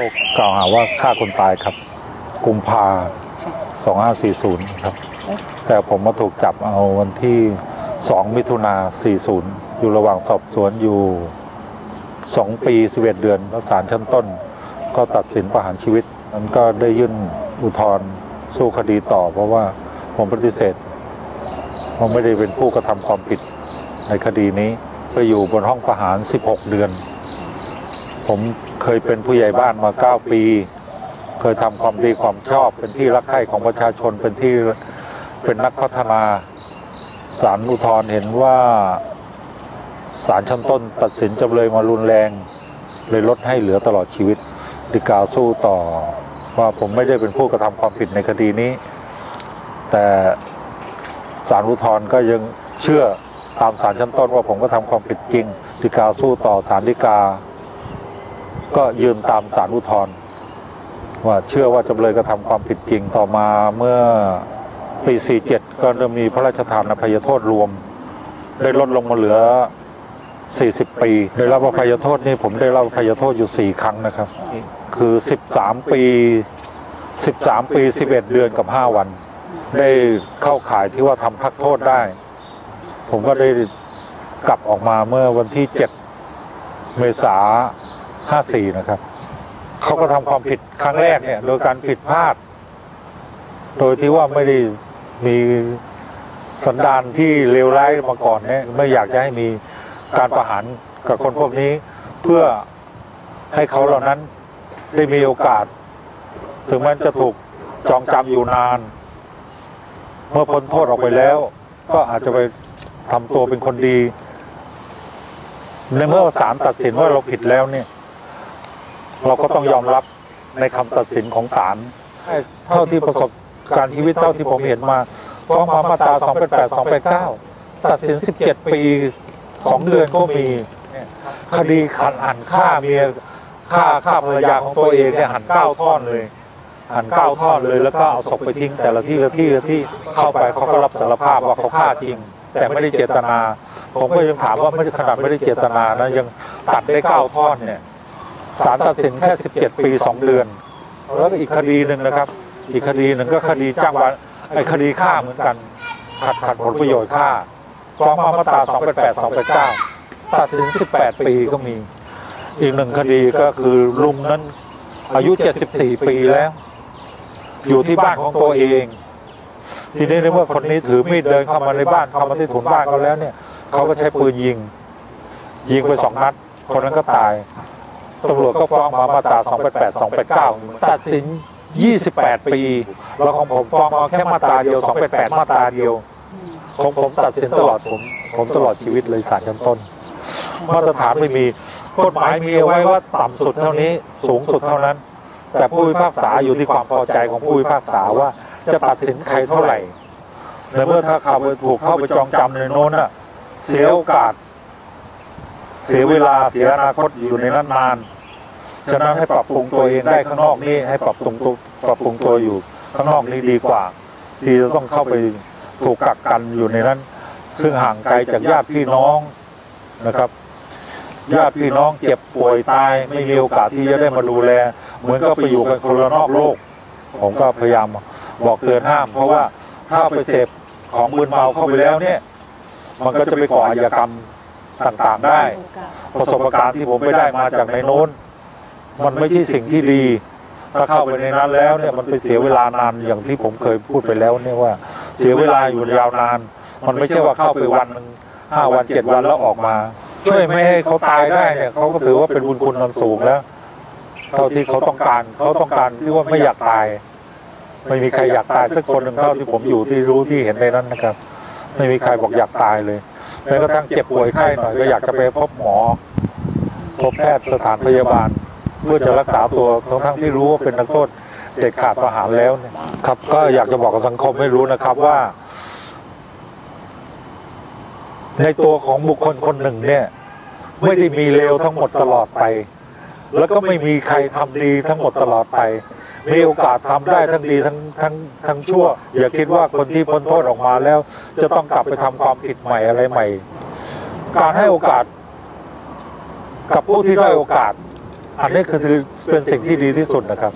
รกล่าวหาว่าฆ่าคนตายครับ กุมภา2540 ครับ แต่ผมมาถูกจับเอาวันที่ 2 มิถุนา40 อยู่ระหว่างสอบสวนอยู่ 2 ปี 11 เดือนแล้วศาลชั้นต้น ก็ตัดสินประหารชีวิตมันก็ได้ยื่นอุทธรณ์สู้คดีต่อ เพราะว่าผมปฏิเสธว่าไม่ได้เป็นผู้กระทำความผิดในคดีนี้ ไปอยู่บนห้องประหาร 16 เดือน ผมเคยเป็นผู้ใหญ่บ้านมา 9 ปี เคยทำความดีความชอบ เป็นที่รักใคร่ของประชาชนเป็นที่เป็นนักพัฒนาศาลอุทธรเห็นว่าศาลชั้นต้น ตัดสินจำเลยมารุนแรง เลยลดให้เหลือตลอดชีวิตดีกาสู้ต่อว่าผมไม่ได้เป็นผู้กระทำความผิดในคดีนี้ แต่ศาลอุทธรก็ยังเชื่อตามศาลชั้นต้นว่าผมก็ทำความผิดจริงดีกาสู้ต่อศาลฎีกา ก็ยืนตามศาลอุทธรณ์ว่าเชื่อว่าจำเลยกระทำความผิดจริงต่อมาเมื่อปี 47 ก็จะมีพระราชทานอภัยโทษรวม ได้ลดลงมาเหลือ 40 ปี ได้รับอภัยโทษนี่ผมได้รับอภัยโทษอยู่ 4 ครั้งนะครับ คือ 13 ปี 13 ปี 11 เดือนกับ 5 วัน ได้เข้าข่ายที่ว่าทำพักโทษได้ ผมก็ได้กลับออกมาเมื่อวันที่ 7 เมษา 54 นะครับ เขาก็ทำความผิดครั้งแรกเนี่ย โดยการผิดพลาด โดยที่ว่าไม่ได้มีสันดานที่เลวร้ายมาก่อนเนี่ยไม่อยากจะให้มีการประหารกับคนพวกนี้ เพื่อให้เขาเหล่านั้นได้มีโอกาส ถึงแม้จะถูกจองจำอยู่นาน เมื่อพ้นโทษออกไปแล้ว ก็อาจจะไปทำตัวเป็นคนดี ในเมื่อศาลตัดสินว่าเราผิดแล้วเนี่ย เราก็ต้องยอมรับในคำตัดสินของศาลเท่าที่ประสบการณ์ชีวิตเท่าที่ผมเห็นมา ฟ้องมามาตรา288 289 ตัดสิน 17 ปี 2 เดือนก็มี คดีขันหันฆ่าเมียฆ่าฆ่าภรรยาของตัวเองเนี่ยหันเก้าท่อนเลยหันเก้าท่อนเลยแล้วก็เอาศพไปทิ้งแต่ละที่ละที่ละที่เข้าไปเขาก็รับสารภาพว่าเขาฆ่าจริง แต่ไม่ได้เจตนา ผมก็ยังถามว่าไม่ขนาดไม่ได้เจตนานะยังตัดได้เก้าท่อนเนี่ย ศาลตัดสินแค่ 17 ปี 2 เดือน แล้วก็อีกคดีหนึ่งนะครับ อีกคดีหนึ่งก็คดีจ้างวานไอ้คดีฆ่าเหมือนกัน ขัดขัดผลประโยชน์ฆ่าฟ้องมามาตรา 288 289 ตัดสิน 18 ปีก็มี อีกหนึ่งคดีก็คือลุงนั้นอายุ 74 ปีแล้ว อยู่ที่บ้านของตัวเอง ทีนี้ในเมื่อคนนี้ถือมีดเดินเข้ามาในบ้านเข้ามาที่ถุนบ้านเขาแล้วเนี่ยเขาก็ใช้ปืนยิง ยิงไปสองนัด คนนั้นก็ตาย ตำรวจก็ฟ้องมามาตรา288 289 ตัดสิน 28 ปีแล้วของผมฟ้องมาแค่มาตราเดียว 288 มาตราเดียว ของผมตัดสินตลอดผมผมตลอดชีวิตเลยศาลชั้นต้น มาตรฐานไม่มี กฎหมายมีไว้ว่าต่ำสุดเท่านี้สูงสุดเท่านั้น แต่ผู้พิพากษาอยู่ที่ความพอใจของผู้พิพากษาว่าจะตัดสินใครเท่าไหร่ในเมื่อถ้าเขาไปถูกเข้าไปจองจำในโน้นน่ะเสียโอกาส เสียเวลาเสียอนาคตอยู่ในนั้นนานฉะนั้นให้ปรับปรุงตัวเองได้ข้างนอกนี่ให้ปรับปรุงตัวปรับปรุงตัวอยู่ข้างนอกนี่ดีกว่า ที่จะต้องเข้าไปถูกกักกันอยู่ในนั้น ซึ่งห่างไกลจากญาติพี่น้องนะครับญาติพี่น้องเจ็บป่วยตายไม่มีโอกาสที่จะได้มาดูแล เหมือนก็ไปอยู่กันคนละนอกโลก ผมก็พยายามบอกเตือนห้าม เพราะว่าถ้าไปเสพของมึนเมาเข้าไปแล้วเนี่ย มันก็จะไปก่ออาชญากรรม ต่างๆได้ ประสบการณ์ที่ผมไปได้มาจากในโน้น มันไม่ใช่สิ่งที่ดี ถ้าเข้าไปในนั้นแล้วเนี่ยมันไปเสียเวลานานอย่างที่ผมเคยพูดไปแล้วเนี่ยว่าเสียเวลาอยู่ยาวนาน มันไม่ใช่ว่าเข้าไปวันหนึ่งห้าวันเจ็ดวันแล้วออกมา ช่วยไม่ให้เขาตายได้เนี่ยเขาก็ถือว่าเป็นบุญคุณนันสูงแล้วเท่าที่เขาต้องการเขาต้องการที่ว่าไม่อยากตาย ไม่มีใครอยากตายสักคนหนึ่งเท่าที่ผมอยู่ที่รู้ที่เห็นในนั้นนะครับ ไม่มีใครบอกอยากตายเลย แม้กระทั่งเจ็บป่วยไข้หน่อยก็อยากจะไปพบหมอ พบแพทย์สถานพยาบาล เพื่อจะรักษาตัวทั้งทั้งที่รู้ว่าเป็นนักโทษเด็ดขาดประหารแล้วเนี่ยครับ ก็อยากจะบอกกับสังคมให้รู้นะครับว่า ในตัวของบุคคลคนหนึ่งเนี่ย ไม่ได้มีเลวทั้งหมดตลอดไป แล้วก็ไม่มีใครทำดีทั้งหมดตลอดไป มีโอกาสทำได้ทั้งดีทั้งทั้งทั้งชั่ว อย่าคิดว่าคนที่พ้นโทษออกมาแล้ว จะต้องกลับไปทำความผิดใหม่อะไรใหม่ การให้โอกาส กับผู้ที่ได้โอกาส อันนี้คือเป็นสิ่งที่ดีที่สุดนะครับ